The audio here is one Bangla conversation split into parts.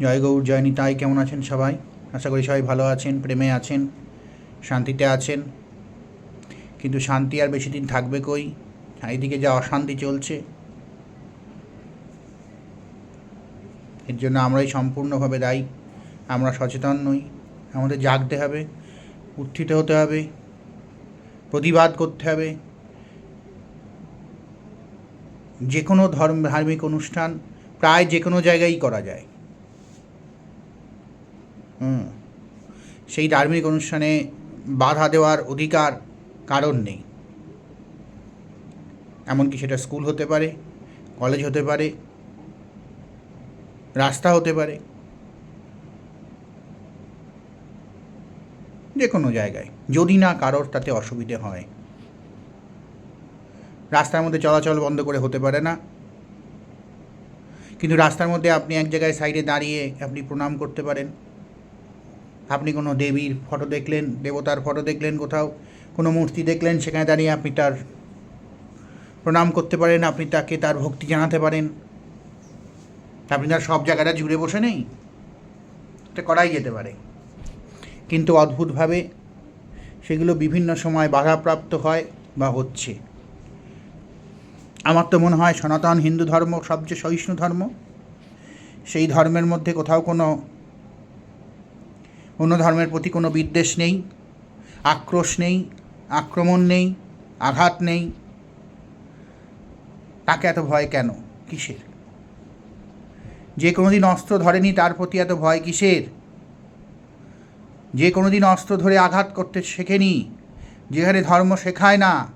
জয় গৌর জয় নিতাই কেমন আছেন সবাই? আশা করি সবাই ভালো আছেন, প্রেমে আছেন, শান্তিতে আছেন। কিন্তু শান্তি আর বেশি দিন থাকবে কই? চারিদিকে যা অশান্তি চলছে। এর জন্য আমরাই সম্পূর্ণভাবে দায়ী। আমরা সচেতন নই। আমাদের জাগতে হবে, উত্থিত হতে হবে, প্রতিবাদ করতে হবে। যে কোনো ধর্ম, ধার্মিক অনুষ্ঠান প্রায় যে কোনো জায়গায় করা যায়। সেই ধার্মিক অনুষ্ঠানে বাধা দেওয়ার অধিকার কারণ নেই। এমনকি সেটা স্কুল হতে পারে, কলেজ হতে পারে, রাস্তা হতে পারে যে কোনো জায়গায়, যদি না কারোর তাতে অসুবিধে হয়। রাস্তার মধ্যে চলাচল বন্ধ করে হতে পারে না। কিন্তু রাস্তার মধ্যে আপনি এক জায়গায় সাইডে দাঁড়িয়ে আপনি প্রণাম করতে পারেন। আপনি কোনো দেবীর ফটো দেখলেন, দেবতার ফটো দেখলেন কোথাও, কোনো মূর্তি দেখলেন, সেখানে দাঁড়িয়ে আপনি তার প্রণাম করতে পারেন, আপনি তাকে তার ভক্তি জানাতে পারেন। আপনি তার সব জায়গাটা জুড়ে বসে নেই। এটা করাই যেতে পারে। কিন্তু অদ্ভুতভাবে সেগুলো বিভিন্ন সময় বাধাপ্রাপ্ত হয় বা হচ্ছে। আমার তো মনে হয় সনাতন হিন্দু ধর্ম সবচেয়ে সহিষ্ণু ধর্ম। সেই ধর্মের মধ্যে কোথাও কোনো অন্য ধর্মের প্রতি কোনো বিদ্বেষ নেই, আক্রোশ নেই, আক্রমণ নেই, আঘাত নেই। তাকে এত ভয় কেন? কিসের? যে কোনো দিন অস্ত্র ধরেনি, তার প্রতি এত ভয় কিসের? যে কোনো দিন অস্ত্র ধরে আঘাত করতে শেখেনি, যেখানে ধর্ম শেখায় না,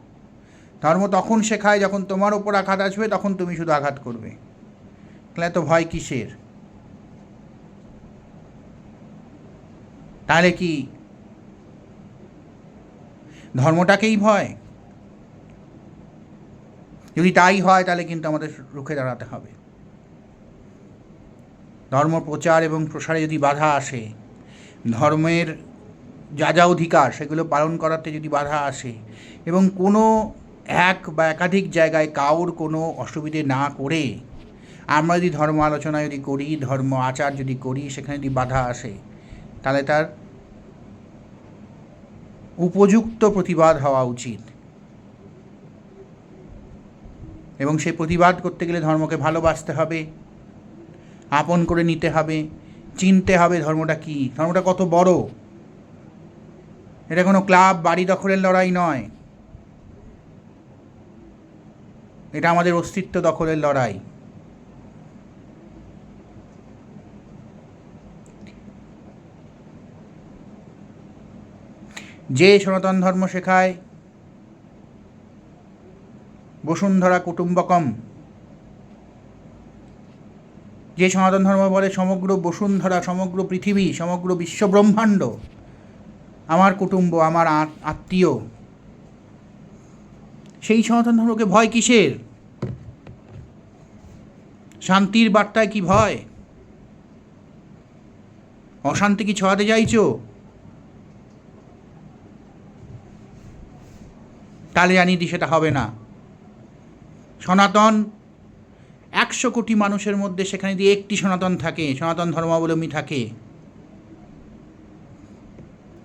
ধর্ম তখন শেখায় যখন তোমার ওপর আঘাত আসবে, তখন তুমি শুধু আঘাত করবে। তাহলে এত ভয় কিসের? তাহলে কি? ধর্মটাকেই ভয়? যদি তাই হয়, তাহলে কিন্তু আমাদের রুখে দাঁড়াতে হবে। ধর্ম প্রচার এবং প্রসারে যদি বাধা আসে, ধর্মের যা যা অধিকার, সেগুলো পালন করাতে যদি বাধা আসে, এবং কোনো এক বা একাধিক জায়গায় কাউর কোনো অসুবিধে না করে, আমরা যদি ধর্ম আলোচনা যদি করি, ধর্ম আচার যদি করি, সেখানে যদি বাধা আসে তাহলে তার উপযুক্ত প্রতিবাদ হওয়া উচিত। এবং সেই প্রতিবাদ করতে গেলে ধর্মকে ভালোবাসতে হবে, আপন করে নিতে হবে, চিনতে হবে ধর্মটা কী, ধর্মটা কত বড়। এটা কোনো ক্লাব, বাড়ি দখলের লড়াই নয়। এটা আমাদের অস্তিত্ব দখলের লড়াই। যে সনাতন ধর্ম শেখায়, বসুন্ধরা কুটুম্বকম। যে সনাতন ধর্ম বলে সমগ্র বসুন্ধরা, সমগ্র পৃথিবী, সমগ্র বিশ্বব্রহ্মাণ্ড, আমার কুটুম্ব, আমার আত্মীয়। সেই সনাতন ধর্মকে ভয় কিসের? শান্তির বার্তায় কি ভয়? অশান্তি কি ছড়াতে চাইছো? জানিয়ে দিই সেটা হবে না। সনাতন, একশো কোটি মানুষের মধ্যে সেখানে দিয়ে একটি সনাতন থাকে, সনাতন ধর্মাবলম্বী থাকে।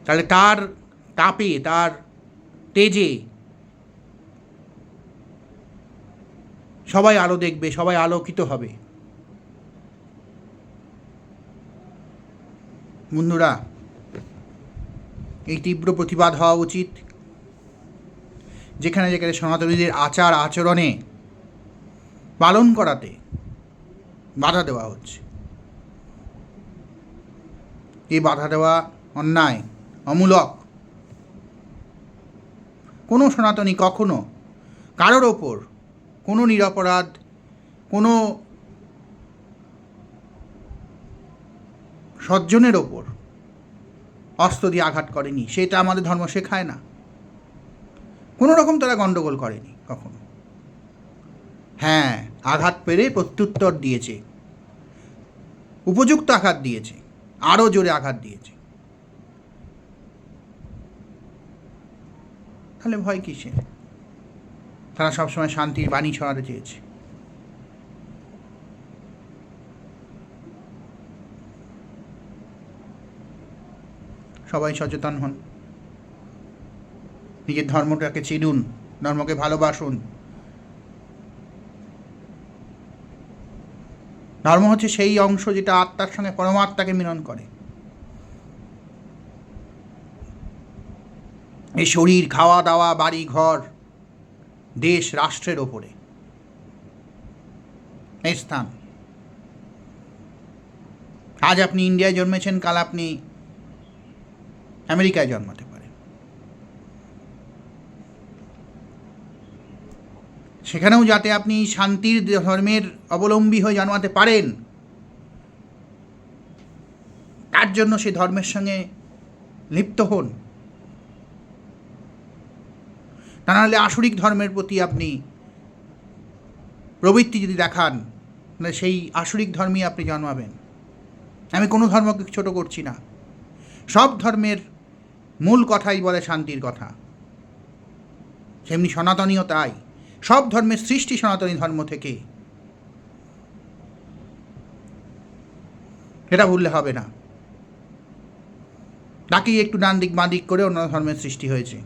তাহলে তার তাপে, তার তেজে সবাই আলো দেখবে, সবাই আলোকিত হবে। বন্ধুরা, এই তীব্র প্রতিবাদ হওয়া উচিত। যেখানে যেখানে সনাতনীদের আচার আচরণে পালন করাতে বাধা দেওয়া হচ্ছে। এই বাধা দেওয়া, অন্যায়, অমূলক কোনো সনাতনী কখনো কারোর ওপর কোনো নিরপরাধ, কোনো সজ্জনের ওপর অস্ত্র দিয়ে আঘাত করেনি। সেটা আমাদের ধর্ম শেখায় না। কোনো রকম তারা গণ্ডগোল করেনি কখনো। হ্যাঁ আঘাত পেরে প্রত্যুত্তর দিয়েছে, উপযুক্ত আঘাত দিয়েছে আরও জোরে আঘাত দিয়েছে। তাহলে ভয় কিসে তারা সবসময় শান্তির বাণী ছড়াতে চেয়েছে। সবাই সচেতন হন। নিজের ধর্মটাকে চিনুন, ধর্মকে ভালোবাসুন। ধর্ম হচ্ছে সেই অংশ যেটা আত্মার সঙ্গে পরমাত্মাকে মিলন করে। এই শরীর খাওয়া দাওয়া বাড়ি ঘর দেশ, রাষ্ট্রের ওপরে। এই স্থান। আজ আপনি ইন্ডিয়ায় জন্মেছেন, কাল আপনি আমেরিকায় জন্মাতে পারেন। সেখানেও যাতে আপনি শান্তির ধর্মের অবলম্বী হয়ে জন্মাতে পারেন, তার জন্য সেই ধর্মের সঙ্গে লিপ্ত হন। তা নাহলে আসরিক ধর্মের প্রতি আপনি প্রবৃত্তি যদি দেখান, তাহলে সেই আসরিক ধর্মেই আপনি জন্মাবেন। আমি কোনো ধর্মকে ছোট করছি না। সব ধর্মের মূল কথাই বলে শান্তির কথা। সেমনি সনাতনীয় তাই। সব ধর্মের সৃষ্টি সনাতনী ধর্ম থেকে। এটা ভুললে হবে না। তাকেই একটু ডান দিক, বাঁ দিক করে অন্য ধর্মের সৃষ্টি হয়েছে।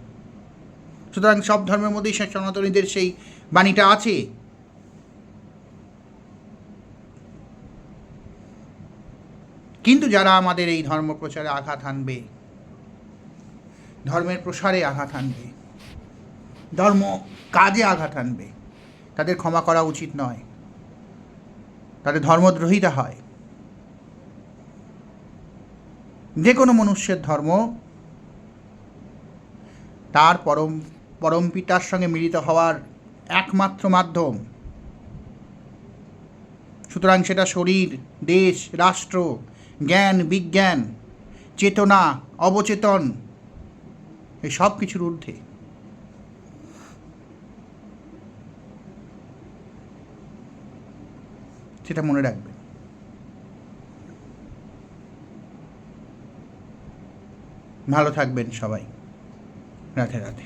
সুতরাং সব ধর্মের মধ্যেই সনাতনীদের সেই বাণীটা আছে। কিন্তু যারা আমাদের এই ধর্ম প্রচারে আঘাত আনবে, ধর্মের প্রসারে আঘাত আনবে ধর্ম কাজে আঘাত আনবে। তাদের ক্ষমা করা উচিত নয়। তাদের ধর্মদ্রোহিতা হয়। যে কোনো মনুষ্যের ধর্ম তার পরম পরম পিতার সঙ্গে মিলিত হওয়ার একমাত্র মাধ্যম। সুতরাং সেটা শরীর, দেশ, রাষ্ট্র, জ্ঞান, বিজ্ঞান, চেতনা, অবচেতন, এই সব কিছুর ঊর্ধ্বে। সেটা মনে রাখবেন। ভালো থাকবেন সবাই। রাধে রাধে।